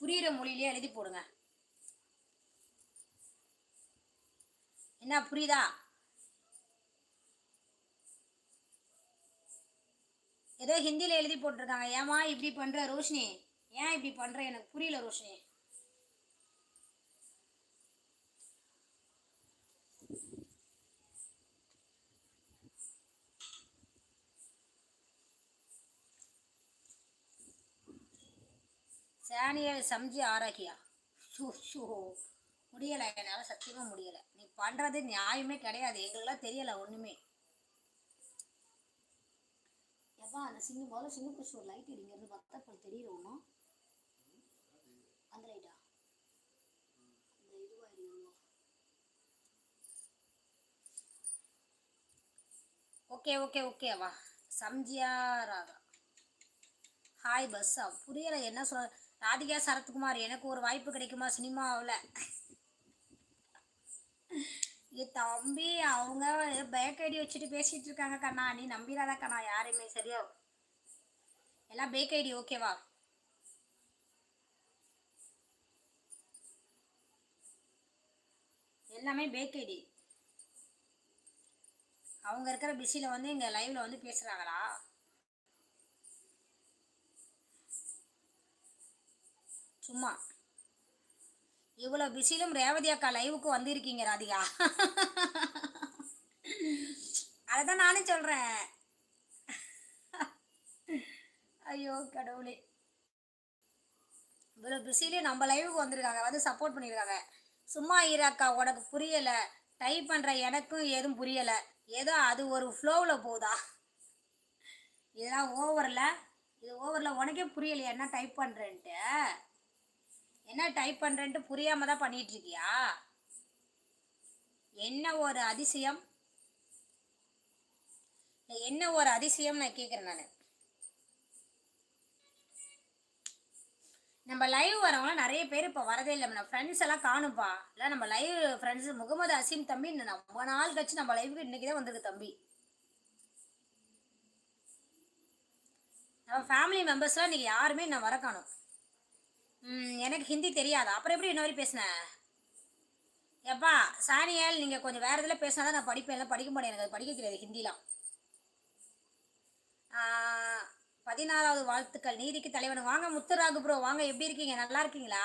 புரியுற மொழியிலே எழுதி போடுங்க. என்ன புரியுதா? ஏதோ ஹிந்தியில் எழுதி போட்டிருக்காங்க. ஏமா இப்படி பண்ற ரோஷினி? ஏன் இப்படி பண்ணுற எனக்கு புரியல ரோஷினி. சானியல் சம்ஜி ஆரோக்கியா ஷோ முடியலை என்னால் சத்தியமாக முடியலை. நீ பண்ணுறது நியாயமே கிடையாது. எங்களுக்கெல்லாம் தெரியலை ஒன்றுமே எப்பா அந்த சிங்க முதல்ல சிங்கப்பூர் ஸ்டோர் லைட் இடிங்கிறது பத்தப்பல் தெரியல ஒன்றும் அந்த லைட்டா அந்த இதுவா இல்லையா ஓகே ஓகே ஓகே வா. சம்ஜியா ராதா ஹாய் பஸ்ஸா புரியலை என்ன சொல்ல ராதிகா சரத்குமார் எனக்கு ஒரு வாய்ப்பு கிடைக்குமா சினிமாவில்? தம்பி அவங்க பேக் ஐடி வச்சுட்டு பேசிட்டு இருக்காங்க கண்ணா. நீ நம்பிடாத கண்ணா யாரையுமே சரியா? எல்லாம் பேக் ஐடி ஓகேவா எல்லாமே பேக் ஐடி அவங்க இருக்கிற பிஸியில் வந்து இங்கே லைவில் வந்து பேசுகிறாங்களா சும்மா. இவ்வளோ பிஸிலும் ரேவதி அக்கா லைவுக்கு வந்திருக்கீங்க ராதிகா. அதை தான் நானும் சொல்கிறேன் ஐயோ கடவுளே. இவ்வளோ பிஸிலையும் நம்ம லைவுக்கு வந்திருக்காங்க. வந்து சப்போர்ட் பண்ணியிருக்காங்க. சும்மா இரு அக்கா உனக்கு புரியலை. டைப் பண்ணுற எனக்கும் எதுவும் புரியலை. ஏதோ அது ஒரு ஃப்ளோவில் போகுதா? இதெல்லாம் ஓவரில் இது ஓவரில் உனக்கே புரியலையா என்ன டைப் பண்ணுறேன்ட்டு என்ன டைப் பண்ணுறேன்ட்டு புரியாம தான் பண்ணிட்டு இருக்கியா என்ன ஒரு அதிசயம்? என்ன ஒரு அதிசயம் நான் கேட்குறேன் நான். நம்ம லைவ் வரவங்களாம் நிறைய பேர் இப்போ வரதே இல்லை நம்ம ஃப்ரெண்ட்ஸ் எல்லாம் காணும்ப்பா இல்லை நம்ம லைவ் ஃப்ரெண்ட்ஸ் முகமது அசீம் தம்பி ரொம்ப நாள் கழிச்சு நம்ம லைவுக்கு இன்னைக்கு தான் வந்திருக்கு தம்பி. நம்ம ஃபேமிலி மெம்பர்ஸ்லாம் இன்னைக்கு யாருமே நான் வர காணும். எனக்கு ஹிந்தி தெரியாது? அப்புறம் எப்படி இன்ன வரையும் பேசினேன் எப்பா சானியால் நீங்கள் கொஞ்சம் வேறு இதில் பேசினா தான் நான் படிப்பேன். இல்லை படிக்க மாட்டேன். எனக்கு அது படிக்க தெரியாது ஹிந்திலாம். பதினாறாவது வாழ்த்துக்கள். நீதிக்கு தலைவன். வாங்க முத்துராகு ப்ரோ வாங்க எப்படி இருக்கீங்க? நல்லா இருக்கீங்களா?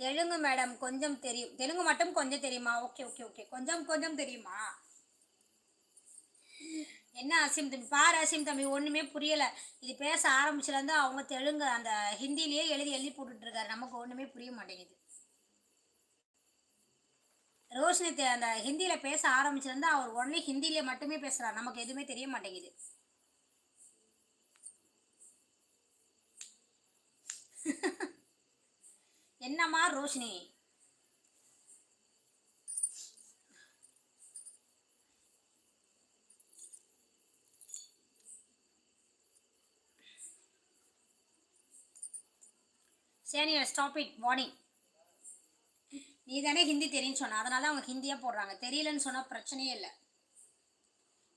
தெலுங்கு மேடம் கொஞ்சம் தெரியும். தெலுங்கு மட்டும் கொஞ்சம் தெரியுமா? Okay okay okay. கொஞ்சம் கொஞ்சம் தெரியுமா? என்ன அசீம் தம்பி? பாரு அசீம் தம்பி ஒன்றுமே புரியலை. இது பேச ஆரம்பிச்சுலேருந்து அவங்க தெலுங்கு அந்த ஹிந்திலேயே எழுதி எழுதி போட்டுட்ருக்காரு. நமக்கு ஒன்றுமே புரிய மாட்டேங்குது. ரோஷினி தெ- அந்த ஹிந்தியில் பேச ஆரம்பிச்சிருந்து அவர் ஒன்லி ஹிந்திலேயே மட்டுமே பேசுகிறார் நமக்கு எதுவுமே தெரிய மாட்டேங்குது. என்னம்மா ரோஷினி? சரி ஸ்டாப் இட் வார்னிங் நீ தானே ஹிந்தி தெரியும்னு சொன்ன. அதனால அவங்க ஹிந்தியாக போடுறாங்க. தெரியலன்னு சொன்னால் பிரச்சனையே இல்லை.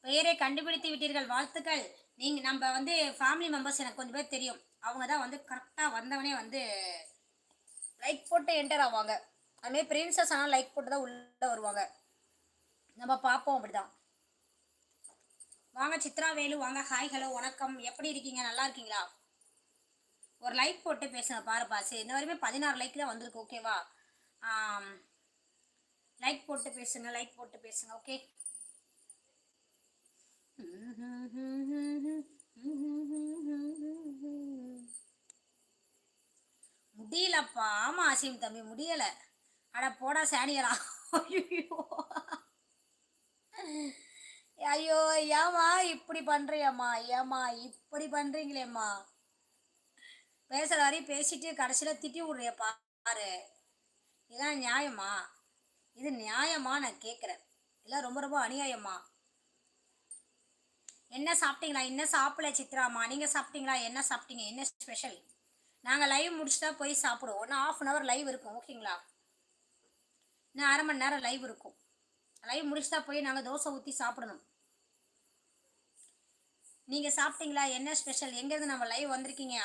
பெயரை கண்டுபிடித்து விட்டீர்கள். வாழ்த்துக்கள். நீங்கள் நம்ம வந்து ஃபேமிலி மெம்பர்ஸ் எனக்கு கொஞ்சம் பேர் தெரியும். அவங்க தான் வந்து கரெக்டாக வந்தவனே வந்து லைக் போட்டு என்டர் ஆவாங்க. அதுமாதிரி பிரின்சஸ் ஆனால் லைக் போட்டு தான் உள்ளே வருவாங்க. நம்ம பார்ப்போம் அப்படிதான். வாங்க சித்ரா வேலு வாங்க. ஹாய் ஹலோ வணக்கம். எப்படி இருக்கீங்க? நல்லா இருக்கீங்களா? ஒரு லைக் போட்டு பேசுங்க பாருப்பா. சரி இந்த வரையுமே பதினாறு லைக் தான் வந்திருக்கு ஓகேவா லைக் போட்டு பேசுங்க லைக் போட்டு பேசுங்க ஓகே முடியலப்பா. ஆமா அசீம் தம்பி முடியல. அட போடா சேனியரா ஐயோ. ஐயோ ஏமா இப்படி பண்றியம்மா? ஏமா இப்படி பண்றீங்களேம்மா? பேசுகிற வரையும் பேசிட்டு கடைசியில திட்டி விடுறிய பாரு. இதான் நியாயமா? இது நியாயமா நான் கேட்குறேன் இதெல்லாம் ரொம்ப ரொம்ப அநியாயமா? என்ன சாப்பிட்டீங்களா? என்ன சாப்பிடல சித்ராமா? நீங்கள் சாப்பிட்டீங்களா? என்ன சாப்பிட்டீங்க? என்ன ஸ்பெஷல் நாங்கள் லைவ் முடிச்சுட்டா போய் சாப்பிடுவோம். ஒன்று ஆஃப் அன் ஹவர் லைவ் இருக்கும் ஓகேங்களா? இன்னும் அரை மணி நேரம் லைவ் இருக்கும். லைவ் முடிச்சுட்டா போய் நாங்கள் தோசை ஊற்றி சாப்பிடணும். நீங்கள் சாப்பிட்டீங்களா? என்ன ஸ்பெஷல் எங்கேருந்து நம்ம லைவ் வந்திருக்கீங்க?